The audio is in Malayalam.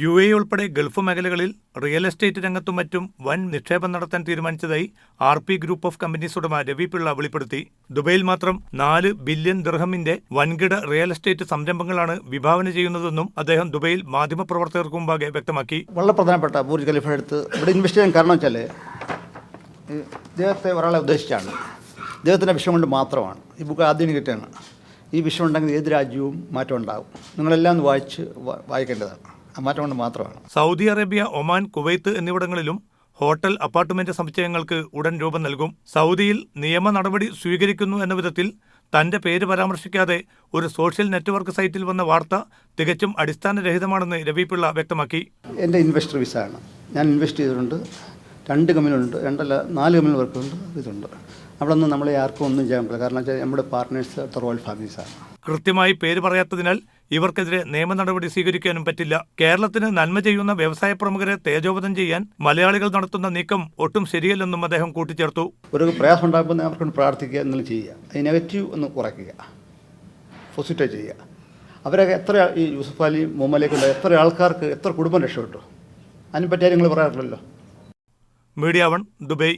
യു എ ഉൾപ്പെടെ ഗൾഫ് മേഖലകളിൽ റിയൽ എസ്റ്റേറ്റ് രംഗത്തും മറ്റും വൻ നിക്ഷേപം നടത്താൻ തീരുമാനിച്ചതായി R P group of companies ഉടമ രവി പിള്ള വെളിപ്പെടുത്തി. ദുബൈയിൽ മാത്രം നാല് ബില്യൺ ദിർഹമിന്റെ വൻകിട റിയൽ എസ്റ്റേറ്റ് സംരംഭങ്ങളാണ് വിഭാവന ചെയ്യുന്നതെന്നും അദ്ദേഹം ദുബൈയിൽ മാധ്യമപ്രവർത്തകർക്ക് മുമ്പാകെ വ്യക്തമാക്കി. വളരെ പ്രധാനപ്പെട്ട ബൂർജ് ഖലീഫ എടുത്ത് ഇവിടെ ഇൻവെസ്റ്റ് ചെയ്യാൻ കാരണം വെച്ചാൽ ഇദ്ദേഹത്തെ ഒരാളെ ഉദ്ദേശിച്ചാണ്. ഇദ്ദേഹത്തിന്റെ വിഷയം കൊണ്ട് മാത്രമാണ് ഈ ബുക്ക് ആദ്യം കിട്ടിയാണ് ഈ വിഷയം ഉണ്ടെങ്കിൽ ഏത് രാജ്യവും മാറ്റം ഉണ്ടാകും. നിങ്ങളെല്ലാം വായിച്ച് വായിക്കേണ്ടതാണ്. മാറ്റം കൊണ്ട് മാത്രമാണ്. സൗദി അറേബ്യ ഒമാൻ കുവൈത്ത് എന്നിവിടങ്ങളിലും ഹോട്ടൽ അപ്പാർട്ട്മെന്റ് സമുച്ചയങ്ങൾക്ക് ഉടൻ രൂപം നൽകും. സൗദിയിൽ നിയമ നടപടി സ്വീകരിക്കുന്നു എന്ന വിധത്തിൽ തന്റെ പേര് പരാമർശിക്കാതെ ഒരു സോഷ്യൽ നെറ്റ്വർക്ക് സൈറ്റിൽ വന്ന വാർത്ത തികച്ചും അടിസ്ഥാനരഹിതമാണെന്ന് രവി പിള്ള വ്യക്തമാക്കി. എന്റെ ഇൻവെസ്റ്റർ വിസ ആണ്. ഞാൻ ഇൻവെസ്റ്റ് ചെയ്തിട്ടുണ്ട്. രണ്ട് കമ്പനികളുണ്ട്. രണ്ടല്ല നാല് കമ്പനി വർക്കുണ്ട് ഇതുണ്ട്. അവിടെ നിന്ന് നമ്മളെ ആർക്കും ഒന്നും ചെയ്യാൻ പറ്റില്ല. കാരണം വെച്ചാൽ നമ്മുടെ പാർട്ട്നേഴ്സ് റോയൽ ഫാമിലീസാണ് കൃത്യമായി പേര് പറയാത്തതിനാൽ ഇവർക്കെതിരെ നിയമ നടപടി സ്വീകരിക്കാനും പറ്റില്ല. കേരളത്തിന് നന്മ ചെയ്യുന്ന വ്യവസായ പ്രമുഖരെ തേജോവധം ചെയ്യാൻ മലയാളികൾ നടത്തുന്ന നീക്കം ഒട്ടും ശരിയല്ലെന്നും അദ്ദേഹം കൂട്ടിച്ചേർത്തു. ഒരു പ്രയാസം ഉണ്ടാകുമ്പോൾ അവർക്ക് പ്രാർത്ഥിക്കുക എന്നുള്ളത് ചെയ്യുക. ഈ നെഗറ്റീവ് ഒന്ന് കുറയ്ക്കുക. പോസിറ്റീവ് ചെയ്യുക. അവരൊക്കെ എത്ര ഈ യൂസഫ് അലി മുമ്മലേക്കുള്ള എത്ര ആൾക്കാർക്ക് എത്ര കുടുംബം രക്ഷപ്പെട്ടു? അതിനെപ്പറ്റി നിങ്ങൾ പറയാറില്ലല്ലോ. Media one Dubai.